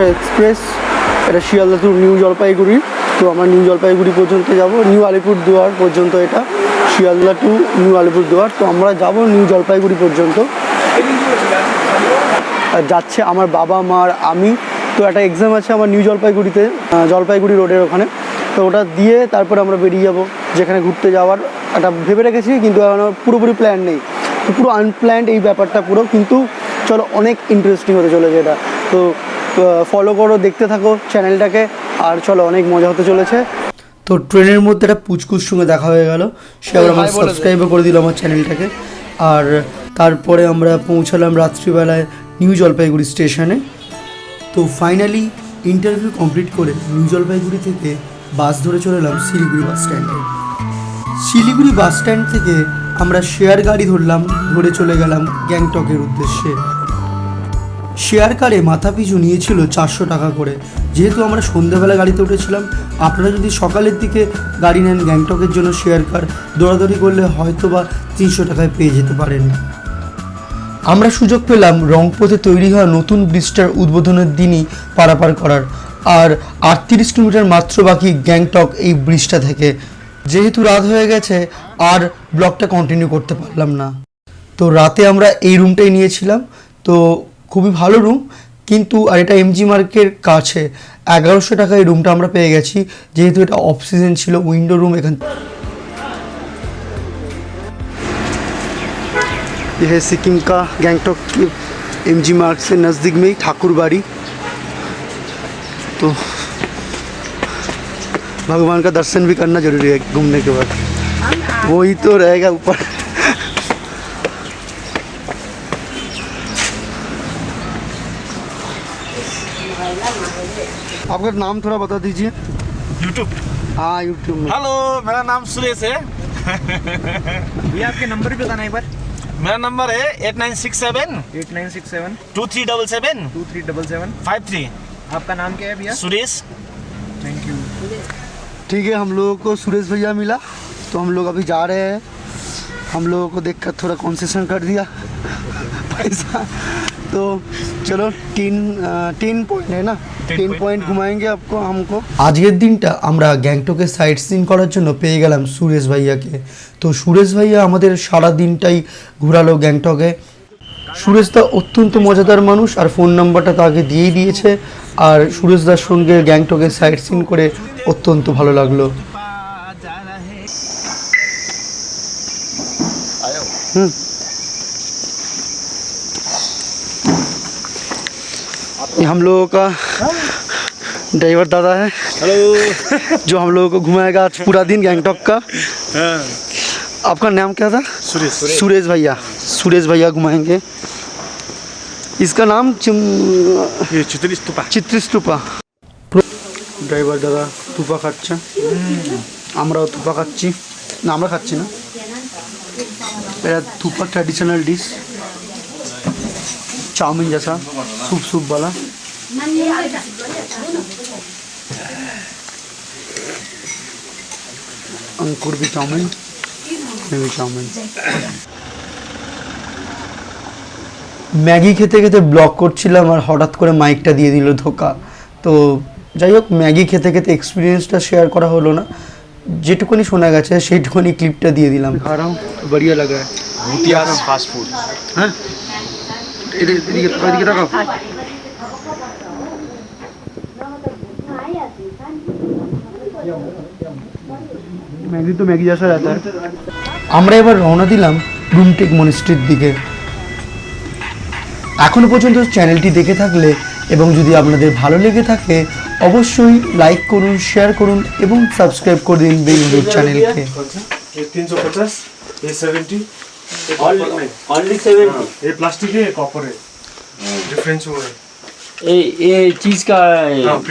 Express, এটা Sealdah two new Jalpaiguri. তো আমরা নিউ জলপাইগুড়ি পর্যন্ত যাব, নিউ আলিপুরদুয়ার পর্যন্ত এটা শিয়ালদা টু নিউ আলিপুরদুয়ার। তো আমরা যাব নিউ জলপাইগুড়ি পর্যন্ত। যাচ্ছে আমার বাবা মা আর আমি। তো একটা এক্সাম আছে আমার নিউ জলপাইগুড়িতে জলপাইগুড়ি রোডের ওখানে। তো ওটা দিয়ে তারপরে আমরা বেরিয়ে যাব, যেখানে ঘুরতে যাওয়ার একটা ভেবে রেখেছি, কিন্তু এখনও পুরোপুরি প্ল্যান নেই। তো পুরো আনপ্ল্যান্ড এই ব্যাপারটা পুরো, কিন্তু চলো অনেক ইন্টারেস্টিং হতে চলেছে এটা। তো ফলো করো দেখতে থাকো চ্যানেলটাকে আর চলো অনেক মজা হতে চলেছে। তো ট্রেনের মধ্যে একটা পুচকুর সঙ্গে দেখা হয়ে গেল। সে আবার আমার সাবস্ক্রাইবও করে দিল আমার চ্যানেলটাকে আর তারপরে আমরা পৌঁছালাম রাত্রিবেলায় নিউ জলপাইগুড়ি স্টেশনে তো ফাইনালি ইন্টারভিউ কমপ্লিট করে নিউ জলপাইগুড়ি থেকে বাস ধরে চলে এলাম শিলিগুড়ি বাস স্ট্যান্ডে শিলিগুড়ি বাস স্ট্যান্ড থেকে আমরা শেয়ার গাড়ি ধরলাম ধরে চলে গেলাম গ্যাংটকের উদ্দেশ্যে। শেয়ার কারে মাথা পিছু নিয়েছিল চারশো টাকা করে। যেহেতু আমরা সন্ধ্যাবেলা গাড়িতে উঠেছিলাম, আপনারা যদি সকালের দিকে গাড়ি নেন গ্যাংটকের জন্য শেয়ার কার, দৌড়াদৌড়ি করলে হয়তো বা তিনশো টাকায় পেয়ে যেতে পারেন। আমরা সুযোগ পেলাম রংপথে তৈরি হওয়া নতুন ব্রিজটার উদ্বোধনের দিনই পারাপার করার, আর আটত্রিশ কিলোমিটার মাত্র বাকি গ্যাংটক এই ব্রিজটা থেকে। যেহেতু রাত হয়ে গেছে, আর ব্লগটা কন্টিনিউ করতে পারলাম না। তো রাতে আমরা এই রুমটাই নিয়েছিলাম। তো খুবই ভালো রুম কিন্তু আর এটা এমজি মার্কের কাছে এগারোশো টাকায় এই রুমটা আমরা পেয়ে গেছি যেহেতু এটা অফ সিজন ছিল উইন্ডো রুম এখান ये है सिक्किम का गैंगटॉक एम जी मार्ग से नज़दीक में ही ठाकुर बाड़ी तो भगवान का दर्शन भी करना जरूरी है घूमने के बाद वही तो रहेगा ऊपर आपका नाम थोड़ा बता दीजिए। यूट्यूब हाँ यूट्यूब में। हेलो मेरा नाम सुरेश है। ये आपके नंबर भी बताना एक बार। मेरा नंबर है eight nine six seven eight nine six seven two three double seven two three double seven five three आपका नाम क्या है भैया? सुरेश। थैंक यू ठीक है हम लोगों को सुरेश भैया मिला। तो हम लोग अभी जा रहे हैं। हम लोगों को देखकर थोड़ा कंसेशन कर दिया। पैसा। तो চলো তিন তিন পয়েন্ট না তিন পয়েন্ট ঘুমায়েঙ্গে আপকো আমকো আজকের দিনটা আমরা গ্যাংটকে সাইট সিন করার জন্য পেয়ে গেলাম সুরেশ ভাইয়াকে। তো সুরেশ ভাইয়া আমাদের সারা দিনটাই ঘুরালো গ্যাংটকে। সুরেশদা অত্যন্ত মজাদার মানুষ আর ফোন নাম্বারটা তাকে দিয়েই দিয়েছে। আর সুরেশদার সঙ্গে গ্যাংটকে সাইট সিন করে অত্যন্ত ভালো লাগল। হুম। ये हम लोगों का ड्राइवर दादा है हेलो जो हम लोगों को घुमाएगा आज पूरा दिन गैंगटॉक का आपका नाम क्या था सुरेश सुरेश भैया सुरेश भैया घुमाएंगे इसका नाम चिम- ये चित्री स्तूपा চিত্রস্তূপা ড্রাইভার দাদা তুপা খাচ্ছে আমরাও তুপা খাচ্ছি না আমরা খাচ্ছি না এটা তুপা ट्रेडिशनल डिश चाउमीन जैसा सूप सूप वाला अंकुर भी चाउमीन ये भी चाउमीन ম্যাগি খেতে খেতে ব্লগ করছিলাম আর হঠাৎ করে মাইকটা দিয়ে দিল ধোকা তো যাই হোক ম্যাগি খেতে খেতে এক্সপিরিয়েন্সটা শেয়ার করা হলো না যেটুকুনি শোনা গেছে সেইটুকুনি ক্লিপটা দিয়ে দিলাম খা रहा हूँ बढ़िया लग रहा है भूतिया फास्ट फूड হ্যাঁ ম্যাগি তো ম্যাগি আসা রাতে আমরা এবার রওনা দিলাম রুমটেক মনিস্ট্রির দিকে। এখনও পর্যন্ত চ্যানেলটি দেখে থাকলে এবং যদি আপনাদের ভালো লেগে থাকে অবশ্যই লাইক করুন শেয়ার করুন এবং সাবস্ক্রাইব করে দিন বেঙ্গুর চ্যানেলকে। আচ্ছা, তিনশো পঞ্চাশ এ সেভেন্টি অনলি 70 এই প্লাস্টিকে কপারে ডিফারেন্স ওরে এই এই চিজ কা